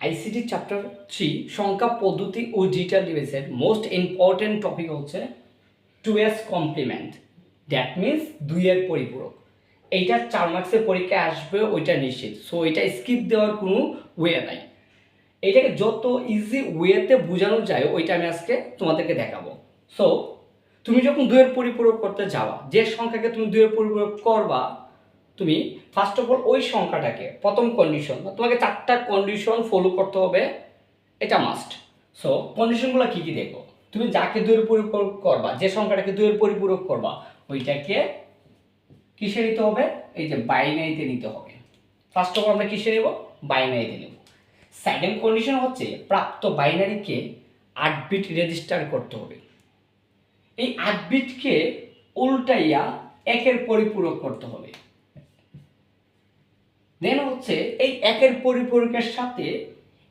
ICT chapter three সংখ্যা পদ্ধতি ও ডিজিটাল ডিভাইসের মোস্ট ইম্পর্টেন্ট টপিক হচ্ছে two's complement that means দুইয়ের পরিপূরক। এইটা চার মার্কসের পরীক্ষায় আসবে, ওইটা নিশ্চিত। সো এটা স্কিপ দেওয়ার কোনো ওয়ে নাই। এটাকে যত ইজি ওয়েতে বোঝানো যায়, ওইটা আমি আজকে তোমাদেরকে দেখাবো। সো তুমি যখন দুইয়ের পরিপূরক করতে যাওয়া যে সংখ্যাকে তুমি দুইয়ের পরিপূরক করবা তুমি ফার্স্ট অফ অল ওই সংখ্যাটাকে প্রথম কন্ডিশন তোমাকে চারটা কন্ডিশন ফলো করতে হবে, এটা মাস্ট সো কন্ডিশনগুলো কী কী দেখো? তুমি যাকে দুইয়ের পরিপূরক করবা, যে সংখ্যাটাকে দুইয়ের পরিপূরক করবা, ওইটাকে কিসে নিতে হবে? এই যে বাইনারিতে নিতে হবে। ফার্স্ট অফ অল আমরা কিসে নেব? বাইনারিতে নেব। সেকেন্ড কন্ডিশন হচ্ছে প্রাপ্ত বাইনারিকে আট বিট রেজিস্টার করতে হবে। এই আট বিটকে উল্টাইয়া একের পরিপূরক করতে হবে। দেন হচ্ছে এই একের পরিপূরকের সাথে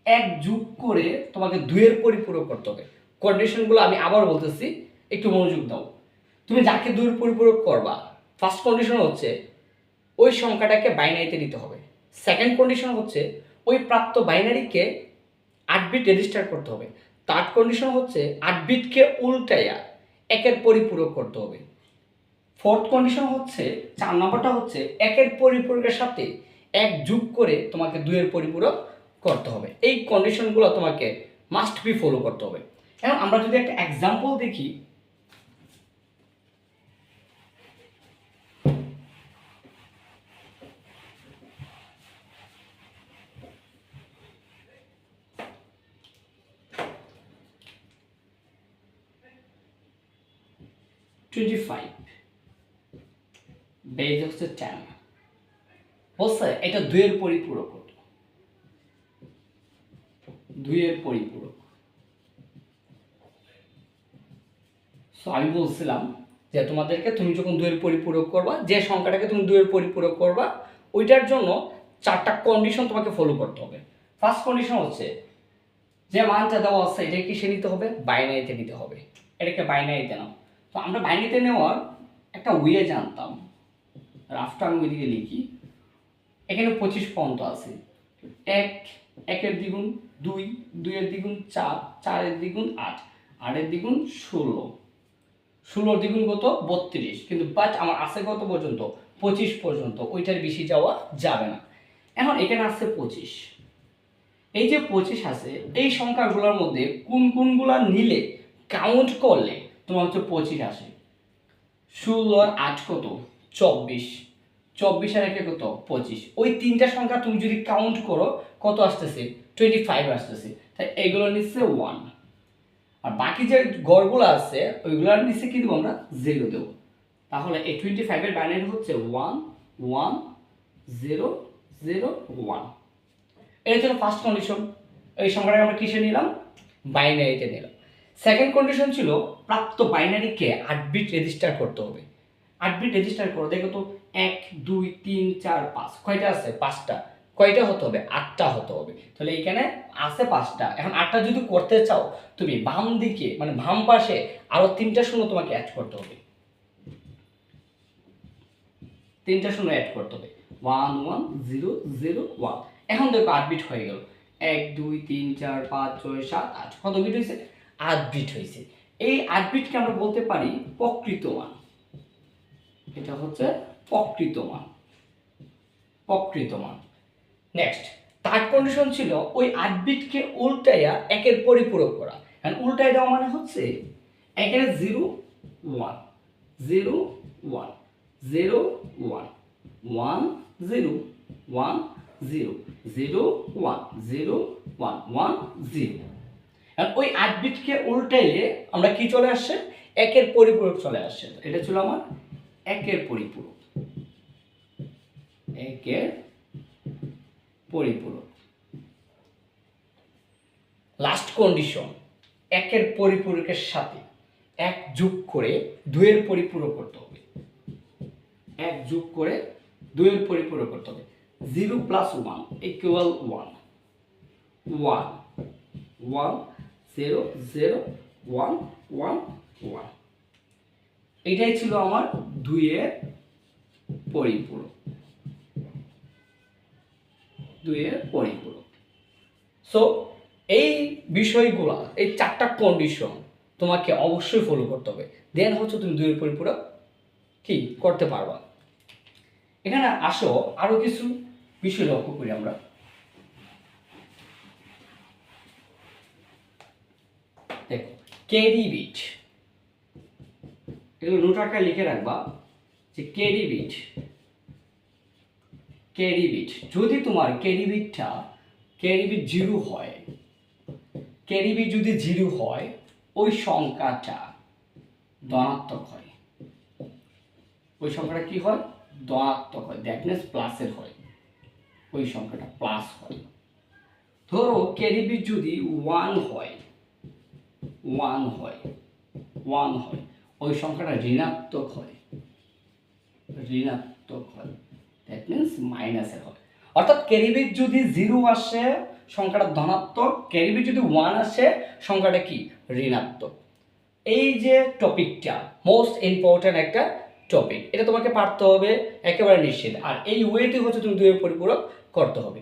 এক যোগ করে তোমাকে দুইয়ের পরিপূরক করতে হবে। কন্ডিশনগুলো আমি আবার বলতেছি, একটু মনোযোগ দাও। তুমি যাকে দুইয়ের পরিপূরক করবা ফার্স্ট কন্ডিশন হচ্ছে ওই সংখ্যাটাকে বাইনারিতে নিতে হবে। সেকেন্ড কন্ডিশন হচ্ছে ওই প্রাপ্ত বাইনারিকে আট বিট রেজিস্টার করতে হবে। থার্ড কন্ডিশন হচ্ছে আট বিটকে উল্টাইয়া একের পরিপূরক করতে হবে। ফোর্থ কন্ডিশন হচ্ছে, চার নম্বরটা হচ্ছে একের পরিপূরকের সাথে এক যোগ করে তোমাকে দুইয়ের পরিপূরক করতে হবে। এই কন্ডিশনগুলো তোমাকে মাস্ট বি ফলো করতে হবে। এখন আমরা যদি একটা এক্সাম্পল দেখি টোয়েন্টি ফাইভ বেজ হচ্ছে টেন বলছে এটা দুইয়ের পরিপূরক। দুইয়ের পরিপূরক। সো আমি বলছিলাম যে তোমাদেরকে তুমি যখন দুইয়ের পরিপূরক করবা, যে সংখ্যাটাকে তুমি দুইয়ের পরিপূরক করবা, ওইটার জন্য চারটা কন্ডিশন তোমাকে ফলো করতে হবে। ফার্স্ট কন্ডিশন হচ্ছে যে মানটা দেওয়া আছে, এটা কি সে নিতে হবে? বাইনারিতে নিতে হবে। এটাকে বাইনারিতে নাও। তো আমরা বাইনারিতে নেওয়ার একটা ওয়ে জানতাম। রাফটা আমি ওইদিকে লিখি এখানে পঁচিশ পর্যন্ত আছে। এক, একের দ্বিগুণ দুই, দুইয়ের দ্বিগুণ চার, চারের দ্বিগুণ আট, আটের দ্বিগুণ ষোলো। ষোলোর দ্বিগুণ কত? বত্রিশ। কিন্তু বাট আমার আছে কত পর্যন্ত? পঁচিশ পর্যন্ত। ওইটার বেশি যাওয়া যাবে না। এখন এখানে আসছে পঁচিশ। এই যে পঁচিশ আছে, এই সংখ্যাগুলোর মধ্যে কোন কোনগুলা নিলে কাউন্ট করলে তোমার হচ্ছে পঁচিশ আসে? ষোলো আর আট কত? চব্বিশ। চব্বিশ আর একে কত? পঁচিশ। ওই তিনটা সংখ্যা তুমি যদি কাউন্ট করো, কত আসতেছে? টোয়েন্টি ফাইভ আসতেছে। তাই এগুলো নিচ্ছে ওয়ান আর বাকি যে গড়গুলো আছে, ওইগুলোর নিচে কি দেবো আমরা? জিরো দেবো। তাহলে এই টোয়েন্টি ফাইভের বাইনারি হচ্ছে one one zero zero one এটা ছিল ফার্স্ট কন্ডিশন এই সংখ্যাটাকে আমরা কিসে নিলাম? বাইনারিতে নিলাম। সেকেন্ড কন্ডিশন ছিল, প্রাপ্ত বাইনারিকে আট বিট রেজিস্টার করতে হবে। আট বিট রেজিস্টার করো। দেখো তো, এক, দুই, তিন, চার, পাঁচ। কয়টা আছে? পাঁচটা। কয়টা হতে হবে? আটটা হতে হবে। তাহলে এখানে আছে পাঁচটা। এখন আটটা যদি করতে চাও, তুমি বাম দিকে মানে বাম পাশে আরও তিনটা শূন্য তোমাকে অ্যাড করতে হবে। তিনটা শূন্য অ্যাড করতে হবে। One one zero zero one এখন দেখো আট বিট হয়ে গেল। এক, দুই, তিন, চার, পাঁচ, ছয়, সাত, আট। কত বিট হয়েছে? আট বিট হয়েছে। এই আট বিটকে আমরা বলতে পারি প্রকৃত মান এটা হচ্ছে প্রকৃত মান প্রকৃত মান নেক্সট থার্ড কন্ডিশন ছিল ওই আট বিটকে উল্টাইয়া একের পরিপূরক করা। আর উল্টাই দেওয়া মানে হচ্ছে একের zero one zero one zero one one zero one zero zero one zero one one zero ওই আট বিটকে উল্টাইলে আমরা কি চলে আসছে? একের পরিপূরক চলে আসছে। এটা ছিল আমার একের পরিপূরক। একের পরিপূরক। লাস্ট কন্ডিশন একের পরিপূরকের সাথে এক যোগ করে দুইয়ের পরিপূরক করতে হবে। এক যোগ করে দুইয়ের পরিপূরক করতে হবে। Zero plus one equal one one one zero zero one one one এটাই ছিল আমার দুইয়ের পরিপূরক। দুইয়ের পরিপূরক। সো এই বিষয়গুলো, এই চারটা কন্ডিশন তোমাকে অবশ্যই ফলো করতে হবে। দেন হচ্ছে তুমি দুইয়ের পরিপূরক কি করতে পারবা। এখানে আসো, আরও কিছু বিষয় লক্ষ্য করি আমরা। দেখো কেডি বিট এগুলো নোট আকারে লিখে রাখবা যে কেডি বিট কেডি বিট যদি তোমার কেডি বিটটা কেডি বিট জিরো হয় কেডি বিট যদি জিরো হয়, ওই সংখ্যাটা ধনাত্মক হয়। ওই সংখ্যাটা কি হয়? ধনাত্মক হয়। দ্যাট প্লাসের হয়। ওই সংখ্যাটা প্লাস হয়। ধরো কেডিবি যদি ওয়ান হয় ওয়ান হয় ওয়ান হয়। ওই সংখ্যাটা ঋণাত্মক হয়। ঋণাত্মক হয়। দ্যাট মিনস মাইনাসের হয়। অর্থাৎ ক্যারিবিট যদি জিরো আসে, সংখ্যাটা ধনাত্মক ক্যারিবিট যদি ওয়ান আসে, সংখ্যাটা কি? ঋণাত্মক। এই যে টপিকটা মোস্ট ইম্পর্ট্যান্ট একটা টপিক, এটা তোমাকে পারতে হবে, একেবারে নিশ্চিত। আর এই ওয়েতে হচ্ছে তুমি দুইয়ের পরিপূরক করতে হবে।